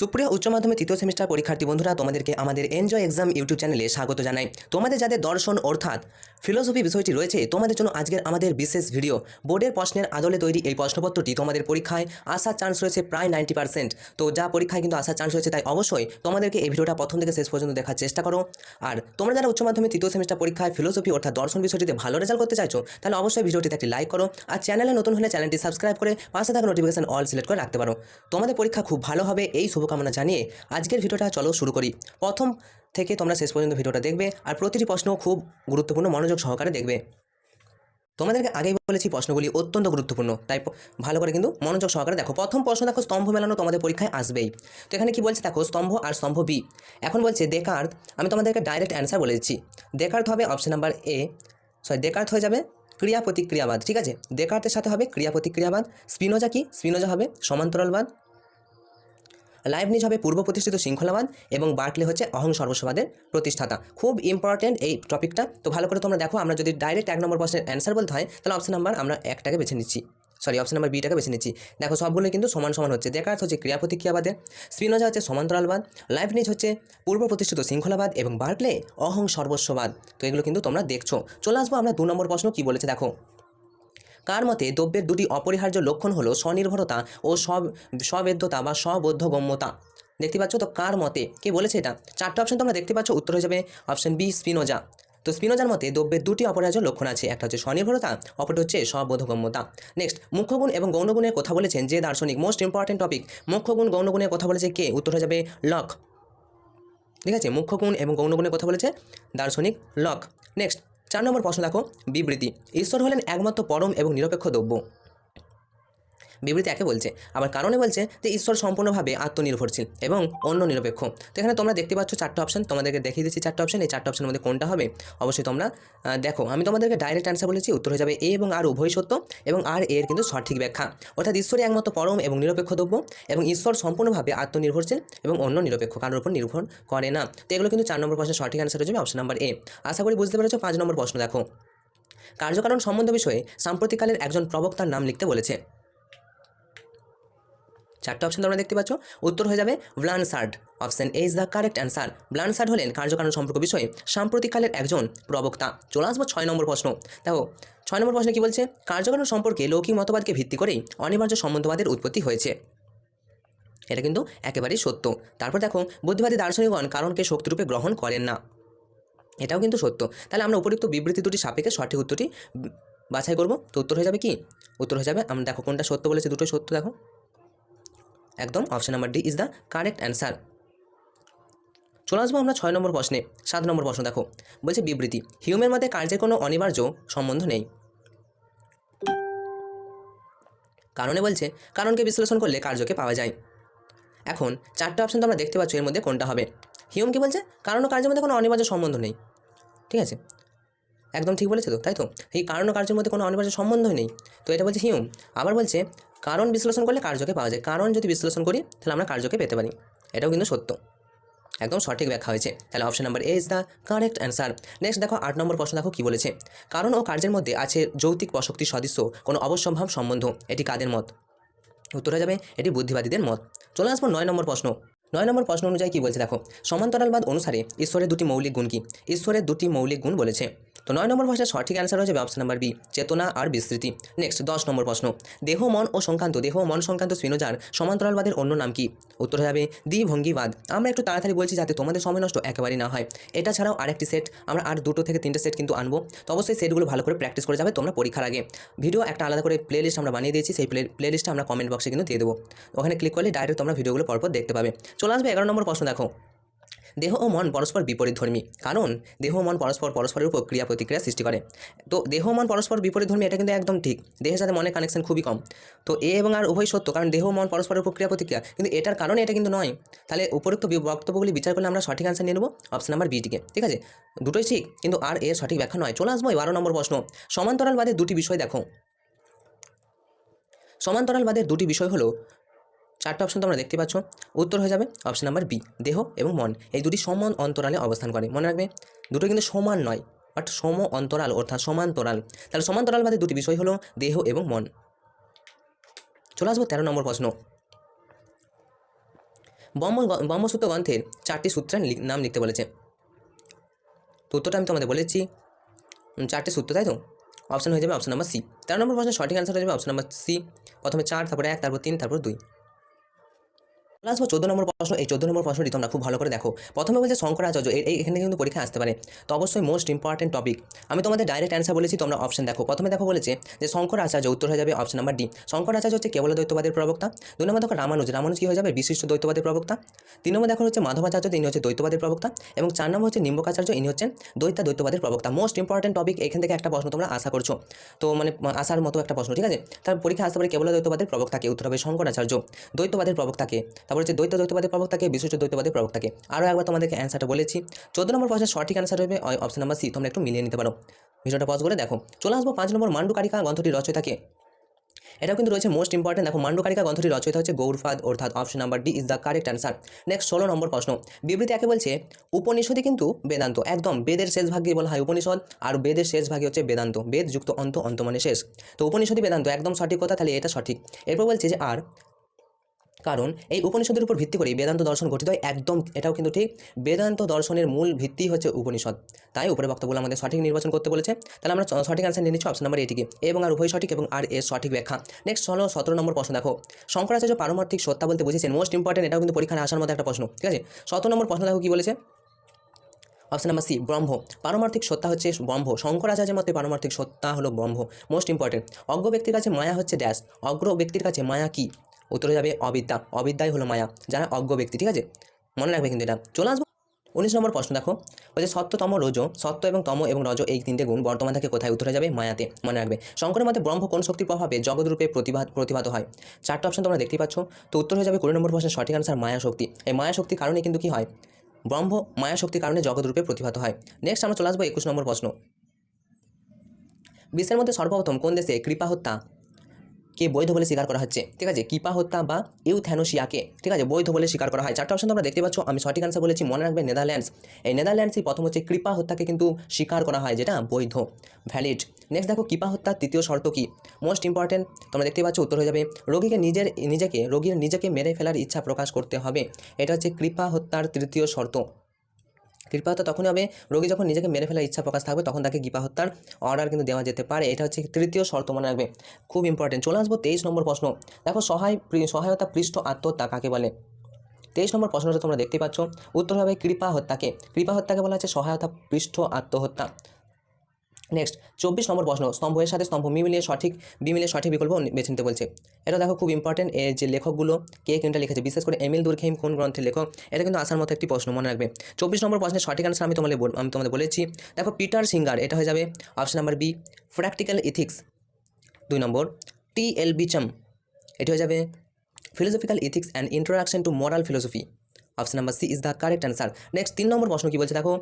সুপ্রিয় উচ্চ মাধ্যমিক তৃতীয় সেমিস্টার পরীক্ষার্থী বন্ধুরা, তোমাদেরকে আমাদের এনজয় এক্সাম ইউটিউব চ্যানেলে স্বাগত জানাই। তোমাদের যাদের দর্শন, অর্থাৎ ফিলোসফি বিষয়টি রয়েছে, তোমাদের জন্য আজকের আমাদের বিশেষ ভিডিও বোর্ডের প্রশ্নের আদলে তৈরি এই প্রশ্নপত্রটি তোমাদের পরীক্ষায় আসার চান্স রয়েছে প্রায় নাইনটি পার্সেন্ট তো যা পরীক্ষায় কিন্তু আসার চান্স রয়েছে তাই অবশ্যই তোমাদেরকে এই ভিডিওটা প্রথম থেকে শেষ পর্যন্ত দেখার চেষ্টা করো। আর তোমরা যারা উচ্চ মাধ্যমিক তৃতীয় সেমিস্টার পরীক্ষায় ফিলোসফি অর্থাৎ দর্শন বিষয়টিতে ভালো রেজাল্ট করতে চাইছো, তাহলে অবশ্যই ভিডিওটিতে একটি লাইক করো আর চ্যানেলে নতুন হলে চ্যানেলটি সাবস্ক্রাইব করে পাশে থাকা নোটিফিকেশন অল সিলেক্ট করে রাখতে পারো। তোমাদের পরীক্ষা খুব ভালো হবে, এই শুভকামনা জানিয়ে আজকের ভিডিওটা চলো শুরু করি। প্রথম থেকে তোমরা শেষ পর্যন্ত ভিডিওটা দেখবে আর প্রতিটি প্রশ্ন খুব গুরুত্বপূর্ণ মনোযোগ সহকারে দেখবে। তোমাদেরকে আগেই বলেছি প্রশ্নগুলি অত্যন্ত গুরুত্বপূর্ণ, তাই ভালো করে কিন্তু মনোযোগ সহকারে দেখো। প্রথম প্রশ্ন, দেখো, স্তম্ভ মেলানো তোমাদের পরীক্ষায় আসবেই। তো এখানে কি বলছে, দেখো, স্তম্ভ আর স্তম্ভ বি। এখন বলছে দেকার্থ, আমি তোমাদেরকে ডাইরেক্ট অ্যান্সার বলে দিচ্ছি। দেকার্থ হবে option number A sorry Descartes হয়ে যাবে ক্রিয়া প্রতিক্রিয়াবাদ, ঠিক আছে? দেকার্থের সাথে হবে ক্রিয়া প্রতিক্রিয়াবাদ। স্পিনোজা কি? স্পিনোজা হবে সমান্তরালবাদ। লাইভনিজ হবে পূর্ব প্রতিষ্ঠিত শৃঙ্খলাবাদ এবং বার্কলে হচ্ছে অহং সর্বস্ববাদের প্রতিষ্ঠাতা। খুব ইম্পর্ট্যান্ট এই টপিকটা তো ভালো করে তোমরা দেখো, আমরা যদি ডাইরেক্ট এক নম্বর প্রশ্নের অ্যান্সার বলতে হয়, তাহলে অপশন নাম্বার আমরা একটাকে বেছে নিচ্ছি। সরি অপশন নাম্বার বিটাকে বেছে নিচ্ছি। দেখো, সবগুলো কিন্তু সমান সমান হচ্ছে। দেখার হচ্ছে ক্রিয়া প্রতিক্রিয়াবাদে স্পিনোজা হচ্ছে সমান্তরালবাদ লাইভনিজ হচ্ছে পূর্ব প্রতিষ্ঠিত শৃঙ্খলাবাদ এবং বার্কলে অহং সর্বস্ববাদ। তো এগুলো কিন্তু তোমরা দেখছ। চলে আসব আমরা দু নম্বর প্রশ্ন কি বলেছে, দেখো। কার মতে দ্রব্যের দুটি অপরিহার্য লক্ষণ হলো স্বনির্ভরতা ও সব, স্ববেদ্যতা বা স্ববোধ্যগম্যতা। দেখতে পাচ্ছ? তো কার মতে? কে বলেছে এটা? চারটে অপশন তোমরা দেখতে পাচ্ছ, উত্তর হয়ে যাবে অপশন বি স্পিনোজা। তো স্পিনোজার মতে দ্রব্যের দুটি অপরিহার্য লক্ষণ আছে। একটা হচ্ছে স্বনির্ভরতা, অপরটি হচ্ছে স্ববোধগম্যতা নেক্সট মুখ্যগুণ এবং গৌণগুণের কথা বলেছেন যে দার্শনিক। মোস্ট ইম্পর্টেন্ট টপিক মুখ্যগুণ, গৌণগুণের কথা বলেছে কে? উত্তর হয়ে যাবে লক। ঠিক আছে? মুখ্য গুণ এবং গৌণ গুণের কথা বলেছে দার্শনিক লক। নেক্সট চার নম্বর প্রশ্ন দেখো বিবৃতি। ঈশ্বর হলেন একমাত্র পরম এবং নিরপেক্ষ দ্রব্য। বিবৃতি একে বলছে। আবার কারণে বলছে যে, ঈশ্বর সম্পূর্ণভাবে আত্মনির্ভরশীল এবং অন্য নিরপেক্ষ। তো এখানে তোমরা দেখতে পাচ্ছ চারটে অপশন তোমাদেরকে দেখিয়ে দিচ্ছি চারটে অপশন এই চারটে অপশনের মধ্যে কোনটা হবে? অবশ্যই তোমরা দেখো, আমি তোমাদেরকে ডাইরেক্ট অ্যান্সার বলেছি, উত্তর হয়ে যাবে এ এবং আর উভয় সত্য এবং আর এর কিন্তু সঠিক ব্যাখ্যা। অর্থাৎ ঈশ্বরই একমাত্র পরম এবং নিরপেক্ষ দ্রব্য এবং ঈশ্বর সম্পূর্ণভাবে আত্মনির্ভরশীল এবং অন্য নিরপেক্ষ, কারোর উপর নির্ভর করে না। তো এগুলো কিন্তু চার নম্বর প্রশ্নের সঠিক অ্যান্সার হয়ে যাবে অপশন নাম্বার এ আশা করি বুঝতে পেরেছ পাঁচ নম্বর প্রশ্ন, দেখো। কার্যকারণ সম্বন্ধ বিষয়ে সাম্প্রতিককালের একজন প্রবক্তার নাম লিখতে বলেছে। চারটে অপশন তোমরা দেখতে পাচ্ছ। উত্তর হয়ে যাবে Blanshard option A is the correct answer Blanshard হলেন কার্যকারণ সম্পর্ক বিষয়ে সাম্প্রতিককালের একজন প্রবক্তা। চলে আসব ছয় নম্বর প্রশ্ন। দেখো, ছয় নম্বর প্রশ্নে কি বলছে? কার্যকারণ সম্পর্কে লৌকিক মতবাদকে ভিত্তি করেই অনিবার্য সম্বন্ধবাদের উৎপত্তি হয়েছে। এটা কিন্তু একেবারেই সত্য। তারপর দেখো, বুদ্ধিবাদী দার্শনিকগণ কারণকে শক্তিরূপে গ্রহণ করেন না। এটাও কিন্তু সত্য। তাহলে আমরা উপযুক্ত বিবৃতি দুটি সাপেক্ষে সঠিক উত্তরটি বাছাই করব। তো উত্তর হয়ে যাবে কি? উত্তর হয়ে যাবে, আমরা দেখো কোনটা সত্য বলেছে দুটোই সত্য, দেখো। একদম option number D is the correct answer চলে আসব আমরা ছয় নম্বর প্রশ্নে। সাত নম্বর প্রশ্ন দেখো। বলছে বিবৃতি হিউমের মধ্যে কার্যের কোনো অনিবার্য সম্বন্ধ নেই। কারণে বলছে, কারণকে বিশ্লেষণ করলে কার্যকে পাওয়া যায়। এখন চারটে অপশন তো আমরা দেখতে পাচ্ছি, এর মধ্যে কোনটা হবে? হিউম কি বলছে, কারণ ও কার্যের মধ্যে কোনো অনিবার্য সম্বন্ধ নেই। ঠিক আছে? একদম ঠিক বলেছে তো, তাই তো? এই কারণ ও কার্যের মধ্যে কোনো অনিবার্য সম্বন্ধই নেই। তো এটা বলছে হিউম, আবার বলছে কারণ বিশ্লেষণ করলে কার্যকে পাওয়া যায়। কারণ যদি বিশ্লেষণ করি, তাহলে আমরা কার্যকে পেতে পারি। এটাও কিন্তু সত্য। একদম সঠিক ব্যাখ্যা হয়েছে। তাহলে option number A is the correct answer next দেখো, আট নম্বর প্রশ্ন দেখো কী বলেছে। কারণ ও কার্যের মধ্যে আছে যৌতিক প্রশক্তি সদৃশ্য, কোনো অবশ্যম্ভাব সম্বন্ধ। এটি কাদের মত? উত্তর যাবে, এটি বুদ্ধিবাদীদের মত। চলে আসব নয় নম্বর প্রশ্ন। নয় নম্বর প্রশ্ন অনুযায়ী কী বলছে দেখো? সমান্তরালবাদ অনুসারে ঈশ্বরের দুটি মৌলিক গুণ কি? ঈশ্বরের দুটি মৌলিক গুণ বলেছে। তো নয় নম্বর প্রশ্নের সঠিক অ্যান্সার যাবে অপশন নাম্বার বি চেতনা আর বিস্তৃতি। নেক্সট দশ নম্বর প্রশ্ন। দেহ, মন ও সংক্রান্ত, দেহ, মন সংক্রান্ত স্পিনোজার সমান্তরালবাদের অন্য নাম কি? উত্তর হয়ে যাবে দ্বিভঙ্গিবাদ আমরা একটু তাড়াতাড়ি বলছি যাতে তোমাদের সময় নষ্ট একেবারেই না হয়। এটা ছাড়াও আরেকটি সেট আমরা আর দুটো থেকে তিনটে সেট কিন্তু আনব। তো অবশ্যই সেটগুলো ভালো করে প্র্যাকটিস করে যাবে, তোমরা পরীক্ষার আগে। ভিডিও একটা আলাদা করে প্লে লিস্ট আমরা বানিয়ে দিয়েছি, সেই প্লে প্লে লিস্টটা আমরা কমেন্ট বক্সে কিন্তু দিয়ে দেবো। ওখানে ক্লিক করলে ডাইরেক্ট তোমরা ভিডিওগুলো পরপর দেখতে পাবে। চলে আসবে এগারো নম্বর প্রশ্ন, দেখো। দেহ ও মন পরস্পর বিপরীত ধর্মী। কারণ, দেহ ও মন পরস্পর পরস্পরের উপর ক্রিয়া প্রতিক্রিয়া সৃষ্টি করে। তো, দেহ মন পরস্পর বিপরীত ধর্মী, এটা কিন্তু একদম ঠিক। দেহের সাথে মনের কানেকশন খুবই কম। তো, এ এবং আর উভয় সত্য। কারণ, দেহ মন পরস্পরের উপর ক্রিয়া প্রতিক্রিয়া কিন্তু এটার কারণে এটা কিন্তু নয়। তাহলে উপরোক্ত বক্তব্যগুলি বিচার করলে আমরা সঠিক অ্যান্সার নিয়ে নেব অপশন নাম্বার বিটিকে ঠিক আছে? দুটোই ঠিক, কিন্তু আর এর সঠিক ব্যাখ্যা নয়। চলে আসব বারো নম্বর প্রশ্ন। সমান্তরালবাদের দুটি বিষয় দেখো। সমান্তরালবাদের দুটি বিষয় হলো চারটে অপশন তোমরা দেখতে পাচ্ছ। উত্তর হয়ে যাবে অপশন নাম্বার বি দেহ এবং মন। এই দুটি সমান অন্তরালে অবস্থান করে। মনে রাখবে, দুটো কিন্তু সমান নয় বাট সম অন্তরাল, অর্থাৎ সমান্তরাল। তাহলে সমান্তরালবাদী দুটি বিষয় হলো দেহ এবং মন। চলে আসব তেরো নম্বর প্রশ্ন। ব্রহ্ম ব্রহ্মসূত্র গ্রন্থের চারটি সূত্রের নাম লিখতে বলেছে। তো উত্তরটা আমি তোমাদের বলেছি। চারটে সূত্র, তাই তো? অপশন হয়ে যাবে অপশন নাম্বার সি তেরো নম্বর প্রশ্নের সঠিক অ্যান্সার হয়ে যাবে অপশন নাম্বার সি প্রথমে চার, তারপরে এক, তারপর তিন, তারপর দুই। প্লাস চোদ্দ নম্বর প্রশ্ন, এই চোদ্দ নম্বর প্রশ্নটি তোমরা খুব ভালো করে দেখো। প্রথমে বলছে শঙ্করাচার্য এই, এখানে কিন্তু পরীক্ষা আসতে পারে। তো অবশ্যই মোস্ট ইম্পর্টেন্ট টপিক আমি তোমাদের ডাইরেক্ট অ্যান্সার বলেছি, তোমরা অপশন দেখো। প্রথমে দেখো বলেছে যে শঙ্কর আচার্য উত্তর হয়ে যাবে option number D Shankar Acharya হচ্ছে কেবল দ্বৈতবাদের প্রবক্তা। দুই নম্বর দেখো রামানুজ রামানুজ কি হয়ে যাবে? বিশিষ্ট দ্বৈতবাদের প্রবক্তা। তিন নম্বর দেখো হচ্ছে মাধবাচার্য, তিনি হচ্ছে দ্বৈতবাদের প্রবক্তা। এবং চার নম্বর হচ্ছে নিম্বকাচার্য, ইনি হচ্ছেন দ্বৈতা দ্বৈতবাদের প্রবক্তা। মোস্ট ইম্পর্টেন্ট টপিক এখান থেকে একটা প্রশ্ন তোমরা আশা করছ। তো মানে আসার মতো একটা প্রশ্ন, ঠিক আছে? তার পরীক্ষা আসতে পারে কেবল দ্বৈতবাদের প্রবক্তাকে, উত্তর হবে শঙ্করাচার্য। দ্বৈতবাদের প্রবক্তাকে। তারপর হচ্ছে দ্বৈত দ্বৈতবাদের প্রবক্তাকে বিশিষ্ট দ্বৈতবাদের প্রবক্তাকে আরও একবার তোমাদেরকে অ্যান্সারটা বলেছি। চোদ্দ নম্বর প্রশ্নের সঠিক অ্যান্সার হবে অপশন নাম্বার সি তোমরা একটু মিলিয়ে নিতে পারো। ভিডিওটা পজ করে দেখো। চলে আসব পাঁচ নম্বর মান্ডুকারিকা গ্রন্থটির রচয়িতাকে এটাও কিন্তু রয়েছে মোস্ট ইম্পর্টেন্ট দেখো, মান্ডুকারিকা গ্রন্থটি রচয়িতা হচ্ছে গৌরফাদ, অর্থাৎ option number D is the correct answer next ষোলো নম্বর প্রশ্ন। বিবৃতি একে বলছে, উপনিষদই কিন্তু বেদান্ত। একদম, বেদের শেষ ভাগকে বলা হয় উপনিষদ, আর বেদের শেষ ভাগে হচ্ছে বেদান্ত। বেদ যুক্ত অন্ত অন্ত মানে শেষ। তো উপনিষদই বেদান্ত, একদম সঠিক কথা, তাহলে এটা সঠিক। এরপর বলছে যে, আর কারণ এই উপনিষদের উপর ভিত্তি করেই বেদান্ত দর্শন গঠিত হয় একদম, এটাও কিন্তু ঠিক, বেদান্ত দর্শনের মূল ভিত্তি হচ্ছে উপনিষদ। তাই উপরে বক্তব্য আমাদের সঠিক নির্বাচন করতে বলেছে। তাহলে আমরা সঠিক অ্যান্সার নিয়ে নিচ্ছি অপশন নাম্বার এটিকে এবং আর উভয় সঠিক এবং আর এর সঠিক ব্যাখ্যা। নেক্সট হলো সতেরো নম্বর প্রশ্ন দেখো। শঙ্করাচার্য পারমার্থিক সত্তা বলতে বুঝেছেন মোস্ট ইম্পর্টেন্ট এটাও কিন্তু পরীক্ষায় আসার মধ্যে একটা প্রশ্ন, ঠিক আছে? সতেরো নম্বর প্রশ্ন দেখো কি বলেছে? অপশন নাম্বার সি ব্রহ্ম। পারমার্থিক সত্তা হচ্ছে ব্রহ্ম। শঙ্করাচার্যের মতে পারমার্থিক সত্তা হলো ব্রহ্ম মোস্ট ইম্পর্টেন্ট অজ্ঞ ব্যক্তির কাছে মায়া হচ্ছে ড্যাশ অগ্র ব্যক্তির কাছে মায়া কি? উত্তরে যাবে অবিদ্যা। অবিদ্যাই হলো মায়া, যারা অজ্ঞ ব্যক্তি, ঠিক আছে? মনে রাখবে কিন্তু এটা। চলে আসব। উনিশ নম্বর প্রশ্ন দেখো। বলছে, সত্যতম রজ, সত্য এবং তম এবং রজ এই তিনটে গুণ বর্তমান থেকে কোথায় উত্তরে যাবে? মায়াতে। মনে রাখবে। শঙ্করের মতে ব্রহ্ম কোন শক্তির প্রভাবে জগৎরূপে প্রতিভাত প্রতিভাত হয়? চারটা অপশন তোমরা দেখতেই পাচ্ছ। তো উত্তর হয়ে যাবে কুড়ি নম্বর প্রশ্নের সঠিক আনসার মায়া শক্তি। এই মায়া শক্তির কারণে কিন্তু কি হয়? ব্রহ্ম মায়া শক্তির কারণে জগৎরূপে প্রতিভাত হয়। নেক্সট আমরা চলে আসব একুশ নম্বর প্রশ্ন। বিশ্বের মধ্যে সর্বপ্রথম কোন দেশে কৃপা হত্যা? কে বৈধ বলে স্বীকার করা হচ্ছে। ঠিক আছে? কিপা হত্যা বা ইউথ্যানোসিয়াকে ঠিক আছে? বৈধ বলে স্বীকার করা হয়। চারটা অপশন তোমরা দেখতে পাচ্ছ। আমি সঠিক আনসার বলেছি। মনে রাখবে নেদারল্যান্ডস। এই নেদারল্যান্ডসই প্রথম হচ্ছে কৃপা হত্যাকে কিন্তু স্বীকার করা হয়, যেটা বৈধ। ভ্যালিড নেক্সট দেখো, কিপা হত্যার তৃতীয় শর্ত কি? মোস্ট ইম্পর্টেন্ট তোমরা দেখতে পাচ্ছ, উত্তর হয়ে যাবে। রোগীকে নিজের, নিজেকে, রোগীর নিজেকে মেরে ফেলার ইচ্ছা প্রকাশ করতে হবে। এটা হচ্ছে কৃপা হত্যার তৃতীয় শর্ত। কৃপা হত্যা তখনই হবে। রোগী যখন নিজেকে মেরে ফেলার ইচ্ছা প্রকাশ থাকবে, তখন তাকে গিপা হত্যার অর্ডার কিন্তু দেওয়া যেতে পারে। এটা হচ্ছে তৃতীয় শর্ত মনে রাখবে। খুব ইম্পর্টেন্ট চলে আসব তেইশ নম্বর প্রশ্ন। দেখো সহায় সহায়তা পৃষ্ঠ আত্মহত্যা কাকে বলে? তেইশ নম্বর প্রশ্নটা তোমরা দেখতে পাচ্ছ। উত্তর হবে কৃপা হত্যাকে। কৃপা হত্যাকে বলা হচ্ছে সহায়তা পৃষ্ঠ আত্মহত্যা। নেক্সট চব্বিশ নম্বর প্রশ্ন স্তম্ভের সাথে স্তম্ভ, মি মিলিয়ে সঠিক বিমিলে সঠিক বিকল্প বেছে নিতে বলছে। এটা দেখো খুব ইম্পর্টেন্ট এর যে লেখকগুলো, কে কোনটা লিখেছে, বিশেষ করে এমিল দুর্খেম কোন গ্রন্থের লেখক, এটা কিন্তু আসার মতো একটি প্রশ্ন মনে রাখবে। চব্বিশ নম্বর প্রশ্নের সঠিক আনসার আমি তোমাদের আমি তোমাদের বলেছি। দেখো পিটার সিঙ্গার, এটা হয়ে যাবে option number B practical ethics দুই নম্বর, টি এল বিচম এটি হয়ে যাবে philosophical ethics and introduction to moral philosophy option number C is the correct answer next তিন নম্বর প্রশ্ন কী বলছে দেখো?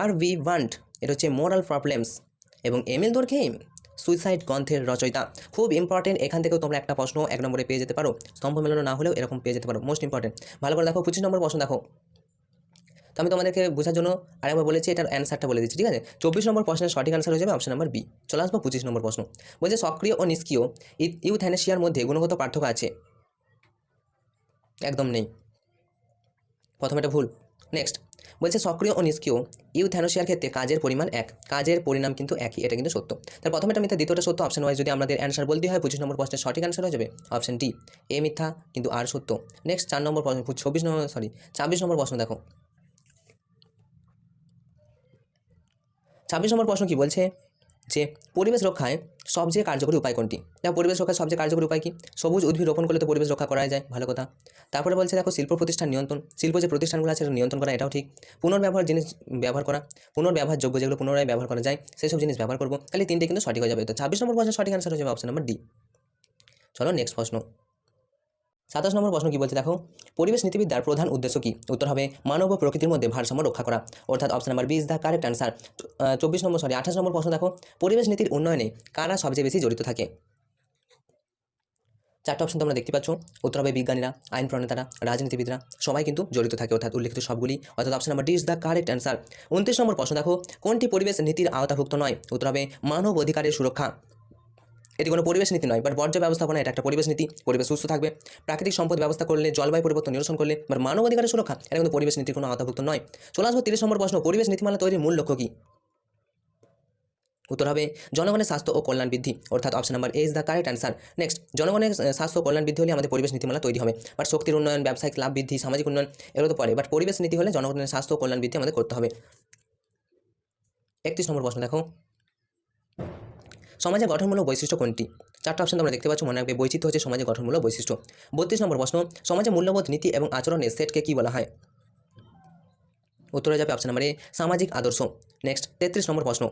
আর ভি ওয়ান্ট এটা হচ্ছে মোরাল প্রবলেমস এবং এমিল দুর্খেম সুইসাইড গ্রন্থের রচয়িতা। খুব ইম্পর্টেন্ট এখান থেকেও তোমরা একটা প্রশ্ন এক নম্বরে পেয়ে যেতে পারো। স্তম্ভ মেলানো না হলেও এরকম পেয়ে যেতে পারো মোস্ট ইম্পর্টেন্ট ভালো করে দেখো, পঁচিশ নম্বর প্রশ্ন দেখো। তো আমি তোমাদেরকে বোঝার জন্য আরেকবার বলেছি, এটার অ্যান্সারটা বলে দিচ্ছি, ঠিক আছে? চব্বিশ নম্বর প্রশ্নের সঠিক অ্যান্সার হয়ে যাবে অপশন নাম্বার বি চলে আসব পঁচিশ নম্বর প্রশ্ন। বলছে, সক্রিয় ও নিষ্ক্রিয় ইউথ্যানেশিয়ার মধ্যে গুণগত পার্থক্য আছে? একদম নেই। প্রথম এটা ভুল। নেক্সট বলছে সক্রিয় ও নিষ্ক্রিয়। ইউথ্যানোসিয়ার ক্ষেত্রে কাজের পরিমাণ এক। কাজের পরিণাম কিন্তু একই, এটা কিন্তু সত্য। তার প্রথমে এটা মিথ্যা, দ্বিতীয়টা সত্য। অপশন ওয়াইজ যদি আমাদের অ্যান্সার বলতে হয়, পঁচিশ নম্বর প্রশ্নের সঠিক অ্যান্সার হয়ে যাবে। অপশন ডি এ মিথ্যা কিন্তু আর সত্য। নেক্সট চার নম্বর প্রশ্ন চব্বিশ নম্বর সরি ছাব্বিশ নম্বর প্রশ্ন দেখো। ছাব্বিশ নম্বর প্রশ্ন কি বলছে? যে পরিবেশ রক্ষায় সবচেয়ে কার্যকরী উপায় কোনটি? দেখো, পরিবেশ রক্ষায় সবচেয়ে কার্যকরী উপায় কি? সবুজ উদ্ভিদ রোপণ করলে তো পরিবেশ রক্ষা করা যায়, ভালো কথা। তারপরে বলছে, দেখো, শিল্প প্রতিষ্ঠান নিয়ন্ত্রণ। শিল্প যে প্রতিষ্ঠানগুলো আছে, সেটা নিয়ন্ত্রণ করা, এটাও ঠিক। পুনর্ব্যবহার জিনিস ব্যবহার করা পুনর্ব্যবহারযোগ্য যেগুলো পুনরায় ব্যবহার করা যায় সেই সব জিনিস ব্যবহার করব। তাহলে তিনটে কিন্তু সঠিক হয়ে যাবে। তো ছাব্বিশ নম্বর প্রশ্নের সঠিক অ্যান্সার হয়ে যাবে অপশন নাম্বার ডি চলো নেক্সট প্রশ্ন। সাতাশ নম্বর প্রশ্ন কি বলছে? দেখো, পরিবেশ নীতিবিদ্যার প্রধান উদ্দেশ্য কি? উত্তর হবে, মানব ও প্রকৃতির মধ্যে ভারসাম্য রক্ষা করা। অর্থাৎ option number B is the correct answer চব্বিশ নম্বর সরি আঠাশ নম্বর প্রশ্ন দেখো, পরিবেশ নীতির উন্নয়নে কারা সবচেয়ে বেশি জড়িত থাকে? চারটা অপশন তোমরা দেখতে পাচ্ছ। উত্তর হবে বিজ্ঞানীরা, আইন প্রণেতারা, রাজনীতিবিদরা, সবাই কিন্তু জড়িত থাকে, অর্থাৎ উল্লেখিত সবগুলি। অর্থাৎ option number D is the correct answer উনত্রিশ নম্বর প্রশ্ন দেখো, কোনটি পরিবেশ নীতির আওতাভুক্ত নয়? উত্তর হবে, মানব অধিকারের সুরক্ষা। এটি কোনো পরিবেশ নীতি নয় বাট বর্জ্য ব্যবস্থাপনা এটা একটা পরিবেশ নীতি, পরিবেশ সুস্থ থাকবে। প্রাকৃতিক সম্পদ ব্যবস্থা করলে, জলবায়ু পরিবর্তন নিরসন করলে বা মানব অধিকারের সুরক্ষা, এটা কিন্তু পরিবেশ নীতির কোনো আওতাভুক্ত নয়। চলে আসব তিরিশ নম্বর প্রশ্ন, পরিবেশ নীতিমালা তৈরির মূল লক্ষ্য কী? উত্তর হবে, জনগণের স্বাস্থ্য ও কল্যাণ বৃদ্ধি, অর্থাৎ option number A is the correct answer next জনগণের স্বাস্থ্য ও কল্যাণ বৃদ্ধি হলে আমাদের পরিবেশ নীতিমালা তৈরি হবে বাট শক্তির উন্নয়ন, ব্যবসায়িক লাভ বৃদ্ধি, সামাজিক উন্নয়ন, এগুলো তো পরে বাট পরিবেশ নীতি হলে জনগণের স্বাস্থ্য ও কল্যাণ বৃদ্ধি আমাদের করতে হবে। একত্রিশ নম্বর প্রশ্ন দেখো। সমাজের গঠনমূলক বৈশিষ্ট্য কোনটি? চারটা অপশন তোমরা দেখতে পাচ্ছ, মনে রাখবে, বৈচিত্র্য হচ্ছে সমাজের গঠনমূলক বৈশিষ্ট্য। বত্রিশ নম্বর প্রশ্ন সমাজের মূল্যবোধ নীতি এবং আচরণের সেটকে কী বলা হয়? উত্তরে যাবে অপশন নাম্বার এ সামাজিক আদর্শ। নেক্সট তেত্রিশ নম্বর প্রশ্ন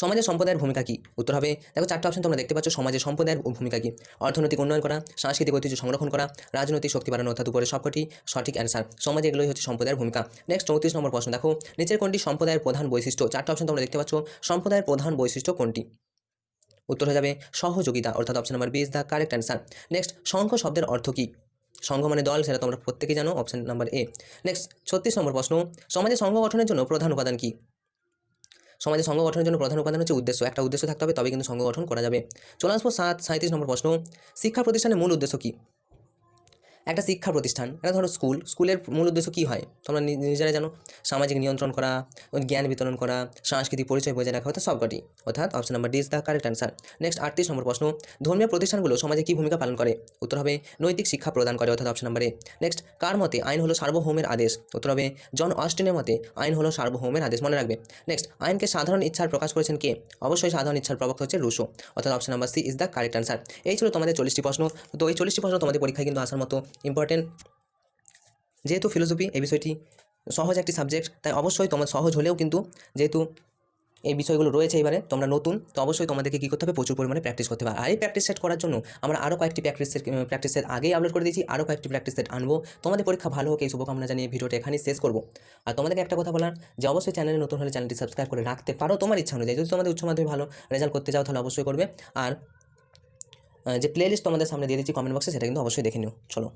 সমাজের সম্প্রদায়ের ভূমিকা কী? উত্তর হবে, দেখো চারটা অপশন তোমরা দেখতে পাচ্ছ, সমাজের সম্প্রদায়ের ভূমিকা কী? অর্থনৈতিক উন্নয়ন করা, সাংস্কৃতিক ঐতিহ্য সংরক্ষণ করা, রাজনৈতিক শক্তি বাড়ানো, অর্থাৎ উপরে সবকটি সঠিক অ্যান্সার সমাজে এগুলোই হচ্ছে সম্প্রদায়ের ভূমিকা। নেক্সট চৌত্রিশ নম্বর প্রশ্ন, দেখো, নিচের কোনটি সম্প্রদায়ের প্রধান বৈশিষ্ট্য? চারটা অপশন তোমরা দেখতে পাচ্ছ, সম্প্রদায়ের প্রধান বৈশিষ্ট্য কোনটি? উত্তর হয়ে যাবে, সহযোগিতা, অর্থাৎ option number B is the correct answer next সংঘ শব্দের অর্থ কী? সংঘ মানে দল, সেটা তোমরা প্রত্যেকেই জানো অপশন নাম্বার এ নেক্সট ছত্রিশ নম্বর প্রশ্ন, সমাজে সংঘ গঠনের জন্য প্রধান উপাদান কী? সমাজে সংঘ গঠনের জন্য প্রধান উপাদান হচ্ছে উদ্দেশ্য। একটা উদ্দেশ্য থাকতে হবে তবে কিন্তু সংঘ গঠন করা যাবে। চলে আসব সাত সাঁত্রিশ নম্বর প্রশ্ন। শিক্ষা প্রতিষ্ঠানের মূল উদ্দেশ্য কী? একটা শিক্ষা প্রতিষ্ঠান। একটা ধরো স্কুল স্কুলের মূল উদ্দেশ্য কী হয়? তোমরা নি- নিজেরাই জানো, সামাজিক নিয়ন্ত্রণ করা জ্ঞান বিতরণ করা, সাংস্কৃতিক পরিচয় বজায় রাখা হতো সবকটি। অর্থাৎ option number D is the correct answer next আটত্রিশ নম্বর প্রশ্ন, ধর্মীয় প্রতিষ্ঠানগুলো সমাজে কী ভূমিকা পালন করে? উত্তর হবে, নৈতিক শিক্ষা প্রদান করে, অর্থাৎ অপশন নাম্বার এ নেক্সট কার মতে আইন হলো সার্বভৌমের আদেশ? উত্তর হবে, জন অস্টিনের মতে আইন হলো সার্বভৌমের আদেশ, মনে রাখবে। নেক্সট আইনকে সাধারণ ইচ্ছার প্রকাশ করেছেন কে? অবশ্যই সাধারণ ইচ্ছার প্রবক্তা হচ্ছে রুশো। অর্থাৎ option number C is the correct answer এই ছিল তোমাদের চল্লিশটি প্রশ্ন। তো এই চল্লিশটি প্রশ্ন তোমাদের পরীক্ষায় কিন্তু আসার মতো ইম্পর্টেন্ট যেহেতু ফিলোসফি এই বিষয়টি সহজ একটি সাবজেক্ট তাই অবশ্যই তোমার সহজ হলেও কিন্তু যেহেতু এই বিষয়গুলো রয়েছে এবারে, তোমরা নতুন, তো অবশ্যই তোমাদেরকে কী করতে হবে? প্রচুর পরিমাণে প্র্যাকটিস করতে হবে। আর এই প্র্যাকটিস সেট করার জন্য আমরা আরও কয়েকটি প্র্যাকটিস সেট প্র্যাকটিস সেট আগেই আপলোড করে দিয়েছি আরও কয়েকটি প্র্যাকটিস সেট আনব। তোমাদের পরীক্ষা ভালো হোক, এই শুভকামনা জানিয়ে ভিডিওটা এখানেই শেষ করব। আর তোমাদেরকে একটা কথা বলার, যে অবশ্যই চ্যানেলে নতুন হলে চ্যানেলটি সাবস্ক্রাইব করে রাখতে পারো তোমার ইচ্ছা অনুযায়ী। যদি তোমাদের উচ্চ মাধ্যমিক ভালো রেজাল্ট করতে চাও, তাহলে অবশ্যই করবে। আর যে প্লেলিস্ট তোমাদের সামনে দিয়ে দিচ্ছি কমেন্ট বক্সে সেটা কিন্তু অবশ্যই দেখে নিও। চলো।